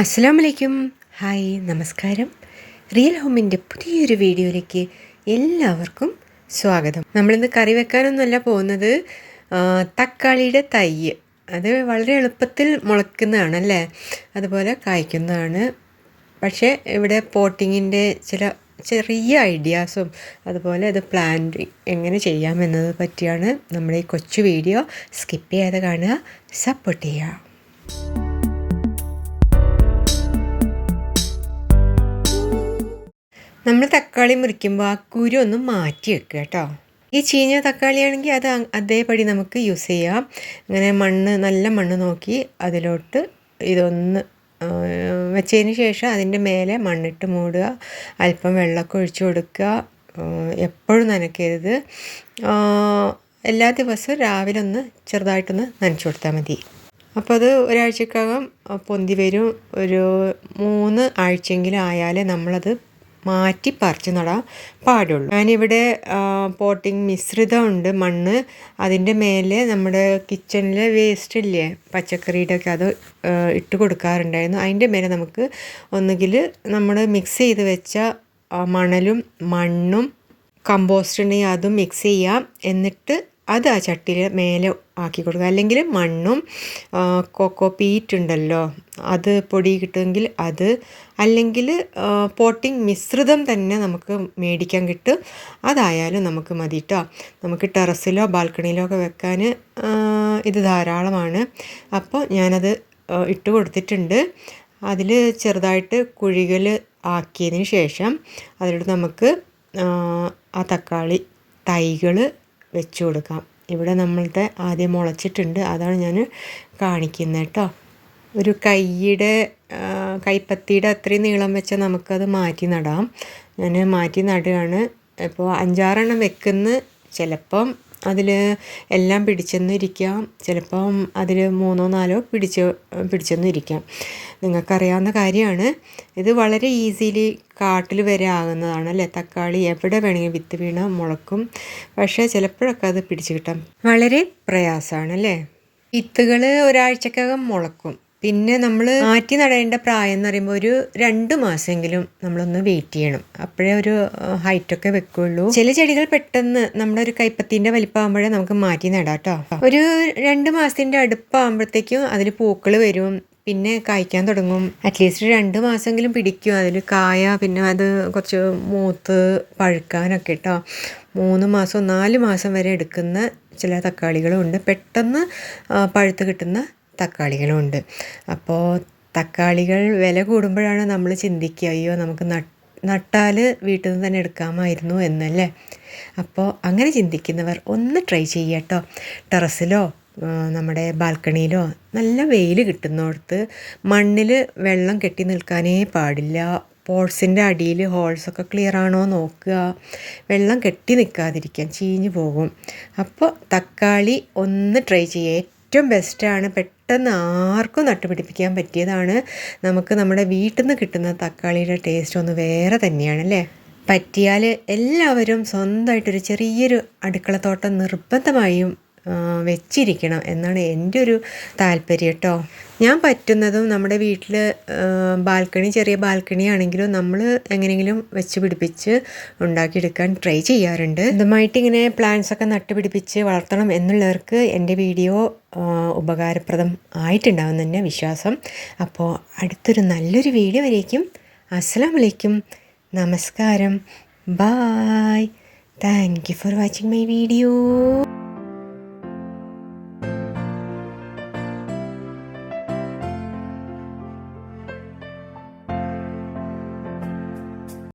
അസ്സാം വലൈക്കും ഹായ് നമസ്കാരം. റിയൽ ഹോമിന്റെ പുതിയൊരു വീഡിയോയിലേക്ക് എല്ലാവർക്കും സ്വാഗതം. നമ്മളിന്ന് കറി വെക്കാനൊന്നുമല്ല പോകുന്നത് തക്കാളിയുടെ തൈ അത് വളരെ എളുപ്പത്തിൽ മുളയ്ക്കുന്നതാണ് അല്ലേ? അതുപോലെ കായ്ക്കുന്നതാണ്. പക്ഷേ ഇവിടെ പോട്ടിങ്ങിന്റെ ചില ചെറിയ ഐഡിയാസും അതുപോലെ അത് പ്ലാൻ എങ്ങനെ ചെയ്യാമെന്നത് പറ്റിയാണ് നമ്മുടെ ഈ കൊച്ചു വീഡിയോ. സ്കിപ്പ് ചെയ്യാതെ കാണുക സപ്പോർട്ട് ചെയ്യുക. നമ്മൾ തക്കാളി മുറിക്കുമ്പോൾ ആ കുരു ഒന്ന് മാറ്റി വെക്കുക കേട്ടോ. ഈ ചീഞ്ഞ തക്കാളി ആണെങ്കിൽ അത് അതേപടി നമുക്ക് യൂസ് ചെയ്യാം. ഇങ്ങനെ മണ്ണ് നല്ല മണ്ണ് നോക്കി അതിലോട്ട് ഇതൊന്ന് വെച്ചതിന് ശേഷം അതിന്റെ മേലെ മണ്ണിട്ട് മൂടുക. അല്പം വെള്ളമൊക്കെ ഒഴിച്ചു കൊടുക്കുക. എപ്പോഴും നനയ്ക്കരുത്. എല്ലാ ദിവസവും രാവിലെ ഒന്ന് ചെറുതായിട്ടൊന്ന് നനച്ചു കൊടുത്താൽ മതി. അപ്പോൾ അത് ഒരാഴ്ചക്കകം പൊന്തി വരും. ഒരു മൂന്ന് ആഴ്ചയെങ്കിലും ആയാലേ നമ്മളത് മാറ്റി പറിച്ച് നടാൻ പാടുള്ളൂ. ഞാനിവിടെ പോട്ടിങ് മിശ്രിതമുണ്ട് മണ്ണ്. അതിന്റെ മേലെ നമ്മുടെ കിച്ചണിലെ വേസ്റ്റ് ഇല്ലേ പച്ചക്കറിയുടെ ഒക്കെ അത് ഇട്ട് കൊടുക്കാറുണ്ടായിരുന്നു. അതിന്റെ മേലെ നമുക്ക് ഒന്നുകിൽ നമ്മൾ മിക്സ് ചെയ്ത് വെച്ച മണലും മണ്ണും കമ്പോസ്റ്റ് ഉണ്ടെങ്കിൽ അതും മിക്സ് ചെയ്യാം. എന്നിട്ട് അത് ആ ചട്ടിയിൽ മേലെ ആക്കി കൊടുക്കുക. അല്ലെങ്കിൽ മണ്ണും കൊക്കോ പീറ്റ് ഉണ്ടല്ലോ അത് പൊടി കിട്ടുമെങ്കിൽ അത്. അല്ലെങ്കിൽ പോട്ടിംഗ് മിശ്രിതം തന്നെ നമുക്ക് മേടിക്കാൻ കിട്ടും. അതായാലും നമുക്ക് മതി കേട്ടോ നമുക്ക് ടെറസിലോ ബാൽക്കണിയിലോ ഒക്കെ വെക്കാൻ ഇത് ധാരാളമാണ്. അപ്പോൾ ഞാനത് ഇട്ട് കൊടുത്തിട്ടുണ്ട്. അതിൽ ചെറുതായിട്ട് കുഴികൾ ആക്കിയതിന് ശേഷം അതിലോട്ട് നമുക്ക് ആ തക്കാളി തൈകൾ വെച്ച് കൊടുക്കാം. ഇവിടെ നമ്മളുടെ ആദ്യം മുളച്ചിട്ടുണ്ട്. അതാണ് ഞാൻ കാണിക്കുന്നത് കേട്ടോ ഒരു കൈയുടെ കൈപ്പത്തിയുടെ അത്രയും നീളം വെച്ചാൽ നമുക്കത് മാറ്റി നടാം. ഞാൻ മാറ്റി നടുകയാണ്. ഇപ്പോൾ അഞ്ചാറെണ്ണം വെക്കുന്ന ചിലപ്പം അതിൽ എല്ലാം പിടിച്ചെന്നിരിക്കാം. ചിലപ്പം അതിൽ മൂന്നോ നാലോ പിടിച്ച് പിടിച്ചെന്നും ഇരിക്കാം നിങ്ങൾക്കറിയാവുന്ന കാര്യമാണ്. ഇത് വളരെ ഈസിലി കാട്ടിൽ വരെ ആകുന്നതാണ് അല്ലേ? തക്കാളി എവിടെ വേണമെങ്കിൽ വിത്ത് വീണ മുളക്കും. പക്ഷേ ചിലപ്പോഴൊക്കെ അത് പിടിച്ച് കിട്ടാം വളരെ പ്രയാസമാണ് അല്ലേ? വിത്തുകൾ ഒരാഴ്ചക്കകം മുളക്കും. പിന്നെ നമ്മൾ മാറ്റി നടേണ്ട പ്രായം എന്ന് പറയുമ്പോൾ ഒരു രണ്ട് മാസമെങ്കിലും നമ്മളൊന്ന് വെയിറ്റ് ചെയ്യണം. അപ്പോഴേ ഒരു ഹൈറ്റൊക്കെ വെക്കുള്ളൂ. ചില ചെടികൾ പെട്ടെന്ന് നമ്മുടെ ഒരു കൈപ്പത്തിന്റെ വലിപ്പമാകുമ്പോഴേ നമുക്ക് മാറ്റി നടാം കേട്ടോ ഒരു രണ്ട് മാസത്തിന്റെ അടുപ്പാകുമ്പോഴത്തേക്കും അതിൽ പൂക്കൾ വരും. പിന്നെ കായ്ക്കാൻ തുടങ്ങും. അറ്റ്ലീസ്റ്റ് രണ്ട് മാസമെങ്കിലും പിടിക്കും. അതിൽ കായ പിന്നെ അത് കുറച്ച് മൂത്ത് പഴുക്കാനൊക്കെ കേട്ടോ മൂന്ന് മാസം നാല് മാസം വരെ എടുക്കുന്ന ചില തക്കാളികളും ഉണ്ട്. പെട്ടെന്ന് പഴുത്ത് കിട്ടുന്ന തക്കാളികളും ഉണ്ട് അപ്പോൾ തക്കാളികൾ വില കൂടുമ്പോഴാണ് നമ്മൾ ചിന്തിക്കുക അയ്യോ നമുക്ക് നട്ട് നട്ടാൽ വീട്ടിൽ നിന്ന് തന്നെ എടുക്കാമായിരുന്നു എന്നല്ലേ? അപ്പോൾ അങ്ങനെ ചിന്തിക്കുന്നവർ ഒന്ന് ട്രൈ ചെയ്യുക കേട്ടോ ടെറസിലോ നമ്മുടെ ബാൽക്കണിയിലോ നല്ല വെയിൽ കിട്ടുന്നിടത്ത് മണ്ണിൽ വെള്ളം കെട്ടി നിൽക്കാനേ പാടില്ല. പോട്ട്സിന്റെ അടിയിൽ ഹോൾസൊക്കെ ക്ലിയർ ആണോ നോക്കുക. വെള്ളം കെട്ടി നിൽക്കാതിരിക്കാൻ ചീഞ്ഞു പോകും. അപ്പോൾ തക്കാളി ഒന്ന് ട്രൈ ചെയ്യുക. ഏറ്റവും ബെസ്റ്റാണ് പെട്ടെന്ന് ആർക്കും നട്ടുപിടിപ്പിക്കാൻ പറ്റിയതാണ്. നമുക്ക് നമ്മുടെ വീട്ടിൽ നിന്ന് കിട്ടുന്ന തക്കാളിയുടെ ടേസ്റ്റ് ഒന്ന് വേറെ തന്നെയാണ് അല്ലേ? പറ്റിയാൽ എല്ലാവരും സ്വന്തമായിട്ടൊരു ചെറിയൊരു അടുക്കളത്തോട്ടം നിർബന്ധമായും വെച്ചിരിക്കണം എന്നാണ് എന്റെ ഒരു താല്പര്യം കേട്ടോ ഞാൻ പറ്റുന്നതും നമ്മുടെ വീട്ടിൽ ബാൽക്കണി ചെറിയ ബാൽക്കണി ആണെങ്കിലും നമ്മൾ എങ്ങനെയെങ്കിലും വെച്ച് പിടിപ്പിച്ച് ഉണ്ടാക്കിയെടുക്കാൻ ട്രൈ ചെയ്യാറുണ്ട്. ഇതുമായിട്ട് ഇങ്ങനെ പ്ലാന്റ്സ് ഒക്കെ നട്ടുപിടിപ്പിച്ച് വളർത്തണം എന്നുള്ളവർക്ക് എന്റെ വീഡിയോ ഉപകാരപ്രദം ആയിട്ടുണ്ടാവും തന്നെ വിശ്വാസം. അപ്പോൾ അടുത്തൊരു നല്ലൊരു വീഡിയോ വരേക്കും. അസ്സലാം വലൈക്കും നമസ്കാരം. Bye thank you for watching my video